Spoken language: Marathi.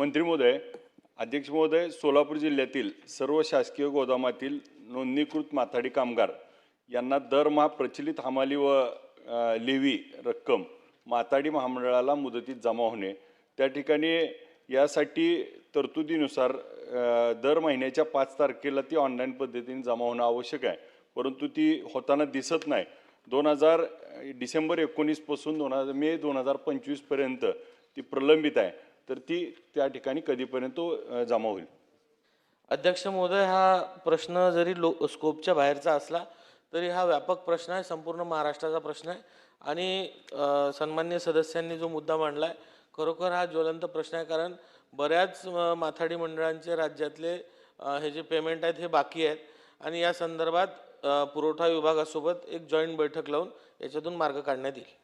मंत्री महोदय अध्यक्ष महोदय सोलापूर जिल्ह्यातील सर्व शासकीय गोदामातील नोंदणीकृत माथाडी कामगार यांना दरमहा प्रचलित हमाली व लेवी रक्कम माथाडी महामंडळाला मुदतीत जमा होणे त्या ठिकाणी यासाठी तरतुदीनुसार दर महिन्याच्या पाच तारखेला ती ऑनलाईन पद्धतीने जमा होणं आवश्यक आहे. परंतु ती होताना दिसत नाही. दोन हजार डिसेंबर एकोणीसपासून दोन हजार मे दोन हजार पंचवीसपर्यंत ती प्रलंबित आहे. तर ती त्या ठिकाणी कधीपर्यंत तो, जमा होईल? अध्यक्ष महोदय हा प्रश्न जरी लो स्कोपच्या बाहेरचा असला तरी हा व्यापक प्रश्न आहे संपूर्ण महाराष्ट्राचा प्रश्न आहे. आणि सन्मान्य सदस्यांनी जो मुद्दा मांडला आहे खरोखर हा ज्वलंत प्रश्न आहे कारण बऱ्याच माथाडी मंडळांचे राज्यातले हे जे पेमेंट आहेत हे बाकी आहेत. आणि या संदर्भात पुरवठा विभागासोबत एक जॉईंट बैठक लावून याच्यातून मार्ग काढण्यात येईल.